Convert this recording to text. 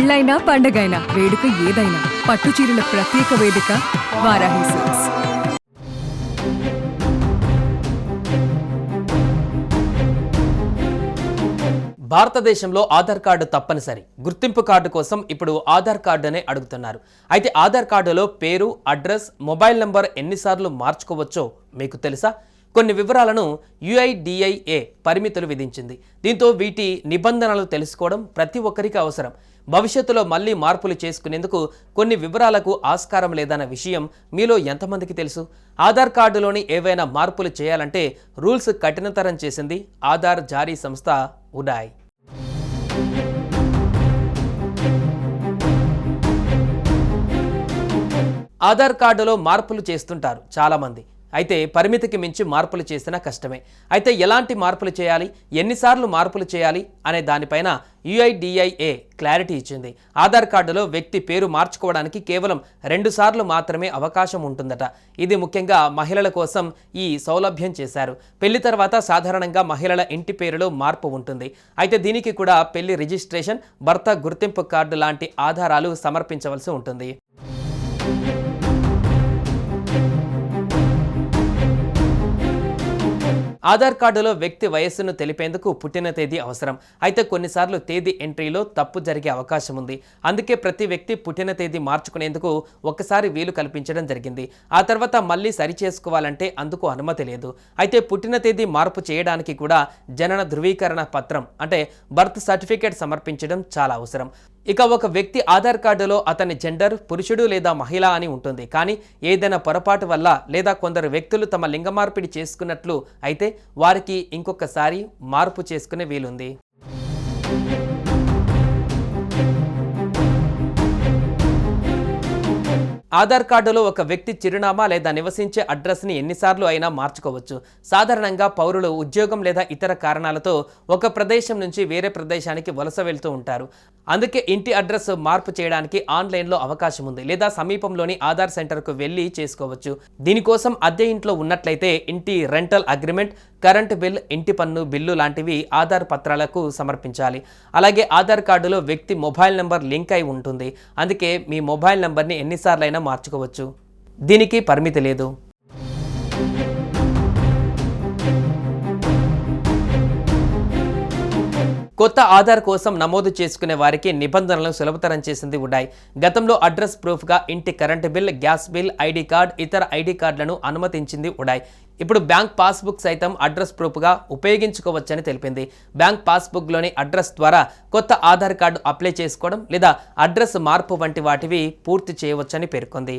పెళ్ళైనా పండగైనా వేడుక ఏదైనా పట్టు చీరల ప్రత్యేక వేదిక వారాహి సిల్క్స్. భారతదేశంలో ఆధార్ కార్డు తప్పనిసరి. గుర్తింపు కార్డు కోసం ఇప్పుడు ఆధార్ కార్డునే అడుగుతున్నారు. అయితే ఆధార్ కార్డులో పేరు అడ్రస్ మొబైల్ నంబర్ ఎన్నిసార్లు మార్చుకోవచ్చో మీకు తెలుసా? కొన్ని వివరాలను యుఐడిఐఏ పరిమితులు విధించింది. దీంతో వీటి నిబంధనలు తెలుసుకోవడం ప్రతి ఒక్కరికి అవసరం. భవిష్యత్తులో మళ్ళీ మార్పులు చేసుకునేందుకు కొన్ని వివరాలకు ఆస్కారం లేదన్న విషయం మీలో ఎంతమందికి తెలుసు? ఆధార్ కార్డులోని ఏవైనా మార్పులు చేయాలంటే రూల్స్ కఠినతరం చేసింది ఆధార్ జారీ సంస్థ ఉడాయ్. ఆధార్ కార్డులో మార్పులు చేస్తుంటారు చాలామంది. అయితే పరిమితికి మించి మార్పులు చేసినా కష్టమే. అయితే ఎలాంటి మార్పులు చేయాలి? ఎన్నిసార్లు మార్పులు చేయాలి? అనే దానిపైన యుఐడిఐఏ క్లారిటీ ఇచ్చింది. ఆధార్ కార్డులో వ్యక్తి పేరు మార్చుకోవడానికి కేవలం రెండు సార్లు మాత్రమే అవకాశం ఉంటుందట. ఇది ముఖ్యంగా మహిళల కోసం ఈ సౌలభ్యం చేశారు. పెళ్ళి తర్వాత సాధారణంగా మహిళల ఇంటి పేరులో మార్పు ఉంటుంది. అయితే దీనికి కూడా పెళ్ళి రిజిస్ట్రేషన్ భర్త గుర్తింపు కార్డు లాంటి ఆధారాలు సమర్పించవలసి ఉంటుంది. ఆధార్ కార్డులో వ్యక్తి వయస్సును తెలిపేందుకు పుట్టిన తేదీ అవసరం. అయితే కొన్నిసార్లు తేదీ ఎంట్రీలో తప్పు జరిగే అవకాశం ఉంది. అందుకే ప్రతి వ్యక్తి పుట్టిన తేదీ మార్చుకునేందుకు ఒకసారి వీలు కల్పించడం జరిగింది. ఆ తర్వాత మళ్ళీ సరిచేసుకోవాలంటే అందుకు అనుమతి లేదు. అయితే పుట్టిన తేదీ మార్పు చేయడానికి కూడా జనన ధృవీకరణ పత్రం అంటే బర్త్ సర్టిఫికేట్ సమర్పించడం చాలా అవసరం. ఇక ఒక వ్యక్తి ఆధార్ కార్డులో అతని జెండర్ పురుషుడు లేదా మహిళ అని ఉంటుంది. కానీ ఏదైనా పొరపాటు వల్ల లేదా కొందరు వ్యక్తులు తమ లింగ మార్పిడి చేసుకున్నట్లు అయితే వారికి ఇంకొకసారి మార్పు చేసుకునే వీలుంది. ఆధార్ కార్డులో ఒక వ్యక్తి చిరునామా లేదా నివసించే అడ్రస్ని ఎన్నిసార్లు అయినా మార్చుకోవచ్చు. సాధారణంగా పౌరులు ఉద్యోగం లేదా ఇతర కారణాలతో ఒక ప్రదేశం నుంచి వేరే ప్రదేశానికి వలస వెళ్తూ ఉంటారు. అందుకే ఇంటి అడ్రస్ మార్పు చేయడానికి ఆన్లైన్లో అవకాశం ఉంది లేదా సమీపంలోని ఆధార్ సెంటర్కు వెళ్ళి చేసుకోవచ్చు. దీనికోసం అద్దె ఇంట్లో ఉన్నట్లయితే ఇంటి రెంటల్ అగ్రిమెంట్ కరెంటు బిల్ ఇంటి పన్ను బిల్లు లాంటివి ఆధార్ పత్రాలకు సమర్పించాలి. అలాగే ఆధార్ కార్డులో వ్యక్తి మొబైల్ నెంబర్ లింక్ అయి ఉంటుంది. అందుకే మీ మొబైల్ నెంబర్ని ఎన్నిసార్లైనా మార్చుకోవచ్చు. దీనికి పరిమితి లేదు. కొత్త ఆధార్ కోసం నమోదు చేసుకునే వారికి నిబంధనలను సులభతరం చేసింది ఉన్నాయి. గతంలో అడ్రస్ ప్రూఫ్గా ఇంటి current bill gas bill ID card ఇతర ఐడి కార్డులను అనుమతించింది ఉడాయ్ ఇప్పుడు బ్యాంక్ పాస్బుక్ సైతం అడ్రస్ ప్రూఫ్గా ఉపయోగించుకోవచ్చని తెలిపింది. బ్యాంక్ పాస్బుక్లోని అడ్రస్ ద్వారా కొత్త ఆధార్ కార్డు అప్లై చేసుకోవడం లేదా అడ్రస్ మార్పు వంటి వాటివి పూర్తి చేయవచ్చని పేర్కొంది.